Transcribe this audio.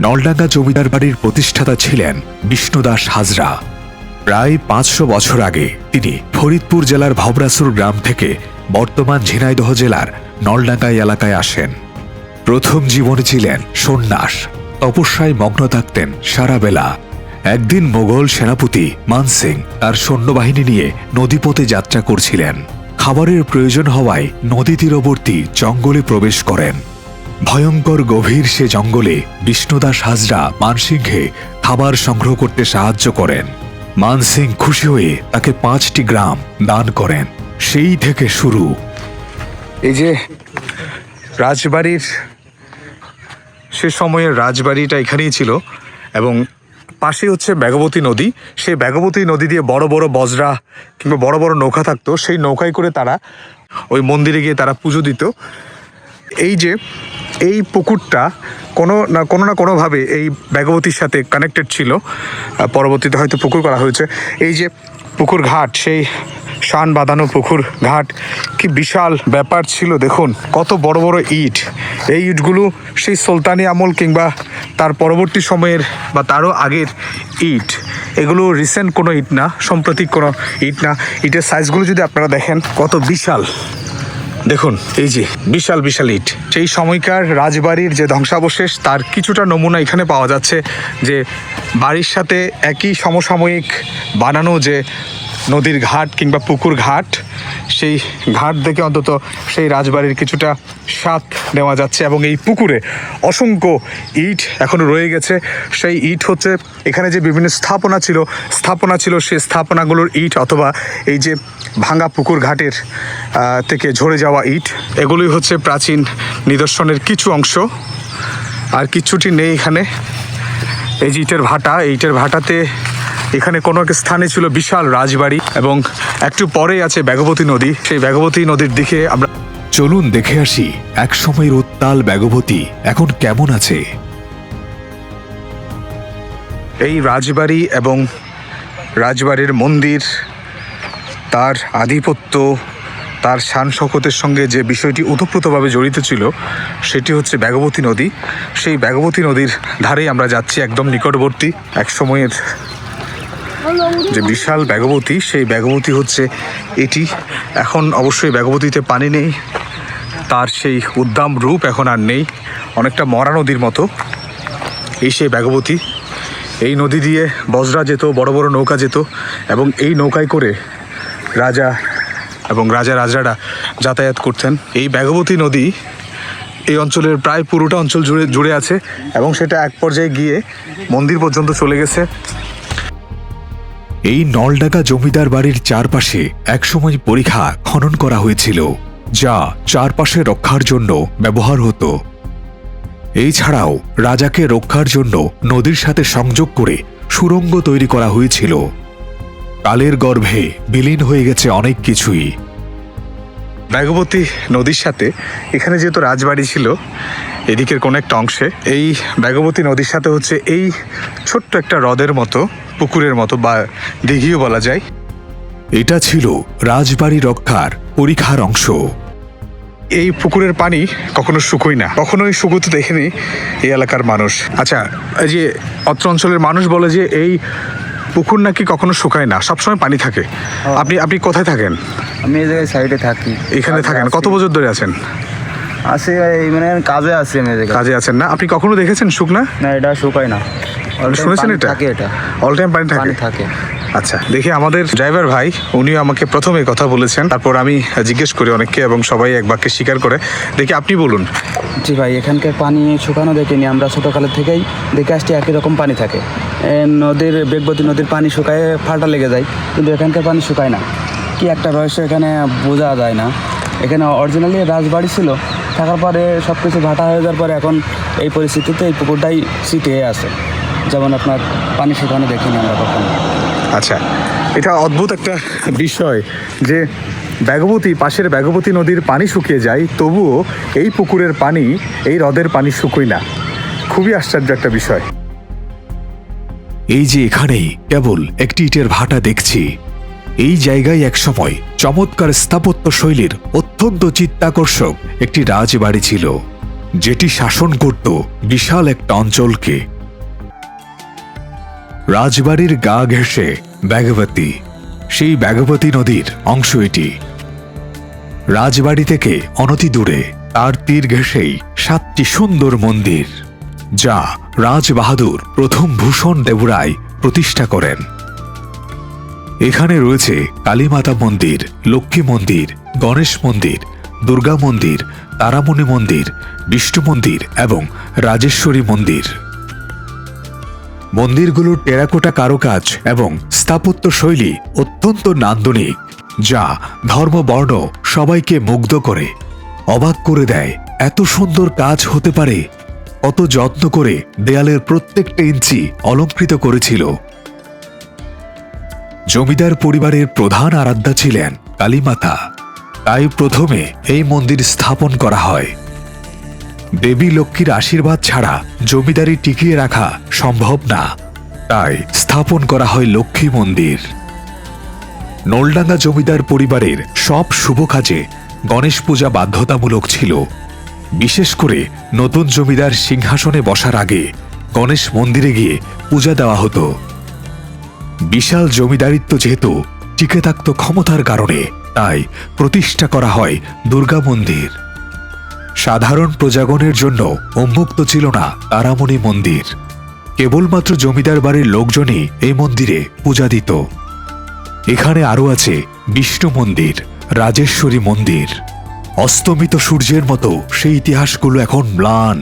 নলডাঙ্গা জমিদার বাড়ির প্রতিষ্ঠাতা ছিলেন বিষ্ণুদাস হাজরা। প্রায় পাঁচশো বছর আগে তিনি ফরিদপুর জেলার ভবরাসুর গ্রাম থেকে বর্তমান ঝিনাইদহ জেলার নলডাঙ্গা এলাকায় আসেন। প্রথম জীবনে ছিলেন সন্ন্যাস। তপস্যায় মগ্ন থাকতেন সারা বেলা একদিন মোগল সেনাপতি মানসিং তার সৈন্যবাহিনী নিয়ে নদীপথে যাত্রা করছিলেন। খাবারের প্রয়োজন হওয়ায় নদী তীরবর্তী জঙ্গলে প্রবেশ করেন। ভয়ঙ্কর গভীর সে জঙ্গলে বিষ্ণুদাস হাজরা মানসিংহে খাবার সংগ্রহ করতে সাহায্য করেন। মানসিং খুশি হয়ে তাকে পাঁচটি গ্রাম দান করেন। সেই থেকে শুরু। এই যে রাজবাড়ির সে সময়ের রাজবাড়িটা এখানেই ছিল এবং পাশে হচ্ছে বেগবতী নদী। সেই বেগবতী নদী দিয়ে বড় বড় বজরা কিংবা বড় বড় নৌকা থাকতো। সেই নৌকায় করে তারা ওই মন্দিরে গিয়ে তারা পুজো দিত। এই যে এই পুকুরটা কোনো না কোনো না কোনোভাবে এই বেগবতীর সাথে কানেক্টেড ছিল। পরবর্তীতে হয়তো পুকুর করা হয়েছে। এই যে পুকুর ঘাট, সেই শান বাঁধানো পুকুর ঘাট, কি বিশাল ব্যাপার ছিল, দেখুন, কত বড় বড় ইট। এই ইটগুলো সেই সুলতানি আমল কিংবা তার পরবর্তী সময়ের বা তারও আগের ইট। এগুলো রিসেন্ট কোনো ইট না, সাম্প্রতিক কোনো ইট না। ইটের সাইজগুলো যদি আপনারা দেখেন, কত বিশাল। দেখুন, এই যে বিশাল বিশাল ইট। সেই সময়কার রাজবাড়ির যে ধ্বংসাবশেষ, তার কিছুটা নমুনা এখানে পাওয়া যাচ্ছে যে বাড়ির সাথে একই সমসাময়িক বানানো যে নদীর ঘাট কিংবা পুকুর ঘাট, সেই ঘাট দেখে অন্তত সেই রাজবাড়ির কিছুটা স্বাদ নেওয়া যাচ্ছে এবং এই পুকুরে অসংখ্য ইট এখনও রয়ে গেছে। সেই ইট হচ্ছে এখানে যে বিভিন্ন স্থাপনা ছিল স্থাপনা ছিল সেই স্থাপনাগুলোর ইট অথবা এই যে ভাঙা পুকুর ঘাটের থেকে ঝরে যাওয়া ইট, এগুলোই হচ্ছে প্রাচীন নিদর্শনের কিছু অংশ। আর কিছুটি নেই এখানে। এই যে ইটের ভাটা ইটের ভাটাতে এখানে কোনো এক স্থানে ছিল বিশাল রাজবাড়ি এবং একটু পরেই আছে বেগবতী নদী। সেই বেগবতী নদীর দিকে আমরা চলুন দেখে আসি এক সময়ের উত্তাল বেগবতী এখন কেমন আছে? এই রাজবাড়ি এবং রাজবাড়ির মন্দির তার আধিপত্য তার শান শকতের সঙ্গে যে বিষয়টি ওতপ্রোতভাবে জড়িত ছিল সেটি হচ্ছে বেগবতী নদী। সেই বেগবতী নদীর ধারেই আমরা যাচ্ছি একদম নিকটবর্তী এক সময়ের যে বিশাল বেগবতী, সেই বেগবতী হচ্ছে এটি। এখন অবশ্যই বেগবতীতে পানি নেই, তার সেই উদ্দাম রূপ এখন আর নেই, অনেকটা মরা নদীর মতো। এই সেই বেগবতী, এই নদী দিয়ে বজরা যেত, বড় বড় নৌকা যেত, এবং এই নৌকায় করে রাজা এবং রাজা রাজারা যাতায়াত করতেন। এই বেগবতী নদী এই অঞ্চলের প্রায় পুরোটা অঞ্চল জুড়ে জুড়ে আছে, এবং সেটা এক পর্যায়ে গিয়ে মন্দির পর্যন্ত চলে গেছে। এই নলডাকা জমিদার বাড়ির চারপাশে একসময় পরিখা খনন করা হয়েছিল, যা চারপাশে রক্ষার জন্য ব্যবহার হতো। এই ছাড়াও রাজাকে রক্ষার জন্য নদীর সাথে সংযোগ করে সুরঙ্গ তৈরি করা হয়েছিল। কালের গর্ভে বিলীন হয়ে গেছে অনেক কিছুই। বেগবতী নদীর সাথে এখানে যেহেতু রাজবাড়ি ছিল এদিকের কোনো একটা অংশে এই বেগবতী নদীর সাথে হচ্ছে এই ছোট্ট একটা হ্রদের মতো পুকুরের মতো বা দিঘিও বলা যায়। এটা ছিল রাজবাড়ি রক্ষার পরীক্ষার অংশ। এই পুকুরের পানি কখনো শুকোয় না কখনোই শুকোতে দেখেনি এই এলাকার মানুষ। আচ্ছা এই যে অত্র অঞ্চলের মানুষ বলে যে এই পুকুর নাকি কখনো শুকায় না? সবসময় পানি থাকে। আপনি আপনি কোথায় থাকেন? আমি এই জায়গায় সাইডে থাকি। এখানে থাকেন। কত বছর ধরে আছেন? আছি এই মানে কাজে আছি আমি এই জায়গায়। কাজে আছেন না। আপনি কখনো দেখেছেন শুকনা না? এটা শুকায় না। শুনেছেন এটা? থাকে এটা। অল টাইম পানি থাকে? পানি থাকে। আচ্ছা দেখি আমাদের ড্রাইভার ভাই উনিও আমাকে প্রথমে কথা বলেছেন। তারপর আমি জিজ্ঞেস করি অনেককে এবং সবাই এক বাক্যে স্বীকার করে। দেখি আপনি বলুন। জি ভাই এখানকার পানি শুকানো দেখিনি। আমরা ছোটোকালের থেকেই দেখে আসছি একই রকম পানি থাকে। নদীর বেগবতী নদীর পানি শুকায় ফাটা লেগে যায়, কিন্তু এখানকার পানি শুকায় না। কি একটা রহস্য এখানে বোঝা যায় না। এখানে অরিজিনালি রাজবাড়ি ছিল, থাকার পরে সব কিছু ভাটা হয়ে যাওয়ার পরে এখন এই পরিস্থিতিতে এই পুকুরটাই সিটিয়ে আছে। যেমন আপনার পানি শুকানো দেখিনি আমরা কখনো। আচ্ছা এটা অদ্ভুত একটা বিষয় যে বেগবতী, পাশের বেগবতী নদীর পানি শুকিয়ে যায়, তবুও এই পুকুরের পানি, এই হ্রদের পানি শুকোয় না। খুবই আশ্চর্য একটা বিষয়। এই যে এখানেই কেবল একটি ইটের ভাটা দেখছি। এই জায়গায় একসময় চমৎকার স্থাপত্য শৈলীর অত্যন্ত চিত্তাকর্ষক একটি রাজবাড়ি ছিল, যেটি শাসন করত বিশাল একটা অঞ্চলকে। রাজবাড়ির গা ঘেঁষে ব্যাগবতী, সেই ব্যাগবতী নদীর অংশ এটি। রাজবাড়ি থেকে অনতি দূরে তার তীর ঘেঁষেই সাতটি সুন্দর মন্দির, যা রাজবাহাদুর প্রথম ভূষণ দেবরায় প্রতিষ্ঠা করেন। এখানে রয়েছে কালীমাতা মন্দির, লক্ষ্মী মন্দির, গণেশ মন্দির, দুর্গা মন্দির, তারামণি মন্দির, বিষ্ণু মন্দির এবং রাজেশ্বরী মন্দির। মন্দিরগুলোর টেরাকোটা কারুকাজ এবং স্থাপত্য শৈলী অত্যন্ত নান্দনিক, যা ধর্ম বর্ণ সবাইকে মুগ্ধ করে, অবাক করে দেয়। এত সুন্দর কাজ হতে পারে কত যত্ন করে দেয়ালের প্রত্যেকটা ইঞ্চি অলঙ্কৃত করেছিল। জমিদার পরিবারের প্রধান আরাধ্যা ছিলেন কালীমাতা। তাই প্রথমে এই মন্দির স্থাপন করা হয়। দেবী লক্ষ্মীর আশীর্বাদ ছাড়া জমিদারি টিকিয়ে রাখা সম্ভব না। তাই স্থাপন করা হয় লক্ষ্মী মন্দির। নোলডাঙ্গা জমিদার পরিবারের সব শুভ কাজে গণেশ পূজা বাধ্যতামূলক ছিল। বিশেষ করে নতুন জমিদার সিংহাসনে বসার আগে গণেশ মন্দিরে গিয়ে পূজা দেওয়া হতো। বিশাল জমিদারিত্ব যেহেতু টিকে থাকত ক্ষমতার কারণে, তাই প্রতিষ্ঠা করা হয় দুর্গা মন্দির। সাধারণ প্রজাগণের জন্য উন্মুক্ত ছিল না তারামণি মন্দির। কেবলমাত্র জমিদার বাড়ির লোকজনই এই মন্দিরে পূজা দিত। এখানে আরও আছে বিষ্ণু মন্দির, রাজেশ্বরী মন্দির। অস্তমিত সূর্যের মতো সেই ইতিহাসগুলো এখন ম্লান।